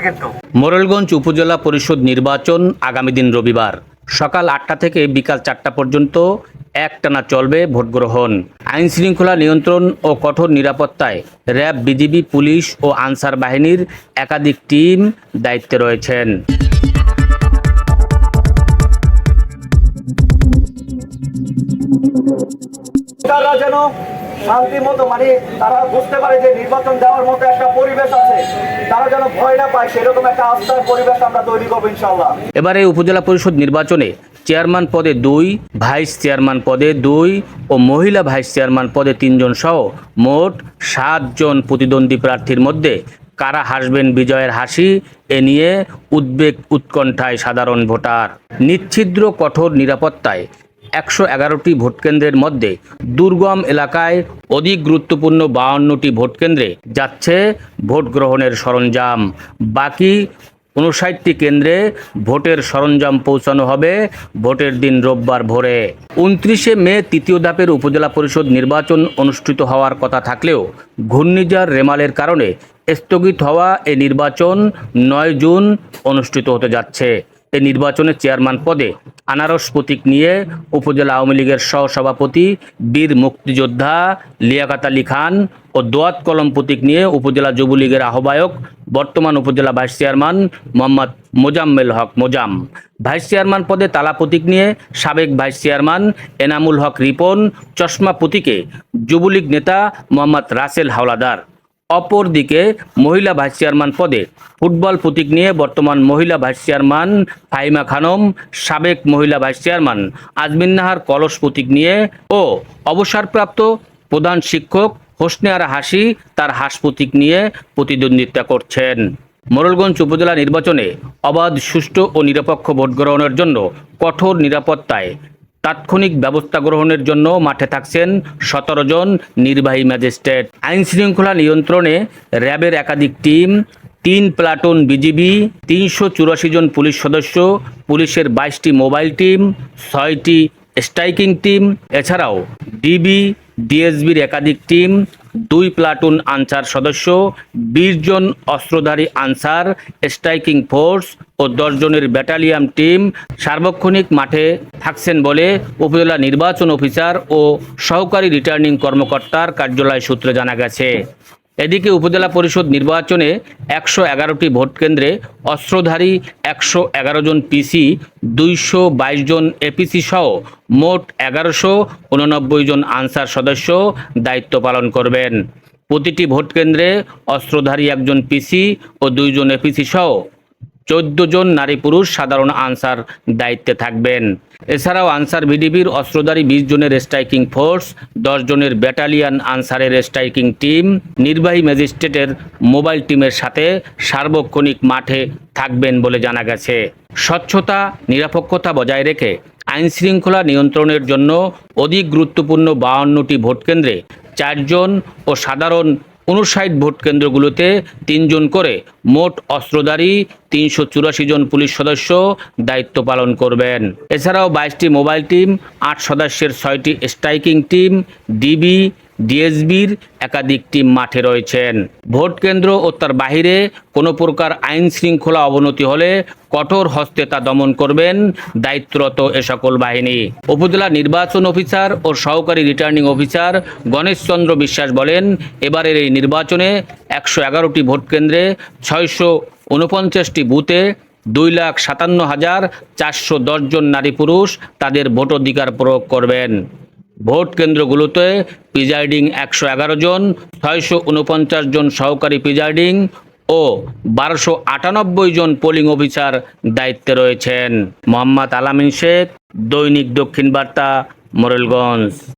কিন্তু। মোরেলগঞ্জ উপজেলা পরিষদ নির্বাচন আগামী দিন রবিবার। সকাল আটটা থেকে বিকাল চারটা পর্যন্ত একটানা চলবে ভোট গ্রহণ আইন শৃঙ্খলা নিয়ন্ত্রণ ও কঠোর নিরাপত্তায় র্যাব, বিজিবি, পুলিশ ও আনসার বাহিনীর একাধিক টিম দায়িত্বে রয়েছেন। তারা যেন শান্তি মতো মানে তারা বুঝতে পারে যে নির্বাচন দেওয়ার মতো একটা পরিবেশ আছে। তারা যেন ভয় না পায়, সেরকম একটা আস্থার পরিবেশ আমরা তৈরি করব ইনশাল্লাহ এবারে উপজেলা পরিষদ নির্বাচনে চেয়ারম্যান পদে দুই, ভাইস চেয়ারম্যান পদে দুই ও মহিলা ভাইস চেয়ারম্যান পদে তিনজন সহ মোট সাতজন প্রতিদ্বন্দ্বী প্রার্থীর মধ্যে কারা হাসবেন বিজয়ের হাসি এ নিয়ে উদ্বেগ উৎকণ্ঠায় সাধারণ ভোটার। নিচ্ছিদ্র কঠোর নিরাপত্তায় একশো এগারোটি ভোটকেন্দ্রের মধ্যে দুর্গম এলাকায় অধিক গুরুত্বপূর্ণ বাউন্নটি ভোটকেন্দ্রে যাচ্ছে ভোট গ্রহণের সরঞ্জাম। বাকি উনষাটটি কেন্দ্রে ভোটের সরঞ্জাম পৌঁছানো হবে ভোটের দিন রোববার ভোরে। উনত্রিশে মে তৃতীয় ধাপের উপজেলা পরিষদ নির্বাচন অনুষ্ঠিত হওয়ার কথা থাকলেও ঘূর্ণিঝড় রেমালের কারণে স্থগিত হওয়া এ নির্বাচন নয় জুন অনুষ্ঠিত হতে যাচ্ছে। এ নির্বাচনে চেয়ারম্যান পদে আনারস প্রতীক নিয়ে উপজেলা আওয়ামী লীগের সহসভাপতি, বীর মুক্তিযোদ্ধা লিয়াকাত আলী খান ও দোয়াত কলম প্রতীক নিয়ে উপজেলা যুবলীগের আহ্বায়ক, বর্তমান উপজেলা vice chairman Mohammad Mojammel Haque Mojam. Vice chairman পদে তালা প্রতীক নিয়ে সাবেক ভাইস চেয়ারম্যান এনামুল হক রিপন, চশমা প্রতীকে যুবলীগ নেতা মোহাম্মদ রাসেল হাওলাদার। অপরদিকে মহিলা ভাইস চেয়ারম্যান পদে ফুটবল প্রতীক নিয়ে বর্তমান মহিলা ভাইস চেয়ারম্যান ফাইমা খানম, সাবেক মহিলা ভাইস চেয়ারম্যান আজমিন নাহার কলস প্রতীক নিয়ে ও অবসরপ্রাপ্ত প্রধান শিক্ষক হোসনে আর হাসি তার হাঁস প্রতীক নিয়ে প্রতিদ্বন্দ্বিতা করছেন। মোরলগঞ্জ উপজেলা নির্বাচনে অবাধ, সুষ্ঠু ও নিরপেক্ষ ভোট গ্রহণের জন্য কঠোর নিরাপত্তায় তাৎক্ষণিক ব্যবস্থা গ্রহণের জন্য মাঠে থাকছেন সতেরো জন নির্বাহী ম্যাজিস্ট্রেট। আইন শৃঙ্খলা নিয়ন্ত্রণে র্যাবের একাধিক টিম, তিন প্লাটুন বিজিবি, তিনশো চুরাশি জন পুলিশ সদস্য, পুলিশের বাইশটি মোবাইল টিম, ছয়টি স্ট্রাইকিং টিম। এছাড়াও ডিবি, ডিএসবির একাধিক টিম দুই প্লাটুন আনসার সদস্য, বিশ জন অস্ত্রধারী আনসার, স্ট্রাইকিং ফোর্স ও দশজনের ব্যাটালিয়ান টিম সার্বক্ষণিক মাঠে থাকছেন বলে উপজেলা নির্বাচন অফিসার ও সহকারী রিটার্নিং কর্মকর্তার কার্যালয় সূত্রে জানা গেছে। এদিকে উপজেলা পরিষদ নির্বাচনে একশো এগারোটি ভোটকেন্দ্রে অস্ত্রধারী একশো এগারো জন পিসি, দুইশো বাইশ জন এপিসি সহ মোট এগারোশো উননব্বই জন আনসার সদস্য দায়িত্ব পালন করবেন। প্রতিটি ভোটকেন্দ্রে অস্ত্রধারী একজন পিসি ও দুইজন এপিসি সহ চোদ্দ জন নারী পুরুষ সাধারণ আনসার দায়িত্বে থাকবেন। এছাড়াও আনসার ভিডিবির অস্ত্রধারী বিশ জনের স্ট্রাইকিং ফোর্স, দশ জনের ব্যাটালিয়ান আনসারের স্ট্রাইকিং টিম, নির্বাহী ম্যাজিস্ট্রেটের মোবাইল টিমের সাথে সার্বক্ষণিক মাঠে থাকবেন বলে জানা গেছে। স্বচ্ছতা নিরাপক্ষতা বজায় রেখে আইন শৃঙ্খলা নিয়ন্ত্রণের জন্য অধিক গুরুত্বপূর্ণ বাউন্নটি ভোটকেন্দ্রে চারজন ও সাধারণ উনষাট ভোট কেন্দ্রগুলোতে তিনজন করে মোট অস্ত্রধারী, তিনশো চুরাশি জন পুলিশ সদস্য দায়িত্ব পালন করবেন। এছাড়াও বাইশটি মোবাইল টিম, আট সদস্যের ছয়টি স্ট্রাইকিং টিম, ডিবি ডিএসবির একাধিক টিম মাঠে রয়েছেন। ভোট কেন্দ্র ও তার বাহিরে কোনো প্রকার আইন শৃঙ্খলা অবনতি হলে কঠোর হস্তে তা দমন করবেন দায়িত্বরত এ সকল বাহিনী। উপজেলা নির্বাচন অফিসার ও সহকারী রিটার্নিং অফিসার গণেশচন্দ্র বিশ্বাস বলেন, এবারের এই নির্বাচনে একশো এগারোটি ভোট কেন্দ্রে ছয়শো উনপঞ্চাশটি বুথে দুই লাখ সাতান্ন হাজার চারশো জন নারী পুরুষ তাদের ভোটাধিকার প্রয়োগ করবেন। ভোট কেন্দ্রগুলোতে প্রিজাইডিং একশো এগারো জন, ছয়শো উনপঞ্চাশ জন সহকারী প্রিজাইডিং ও বারোশো আটানব্বই জন পোলিং অফিসার দায়িত্বে রয়েছেন। মোহাম্মদ আলামিন শেখ, দৈনিক দক্ষিণ বার্তা, মোরেলগঞ্জ।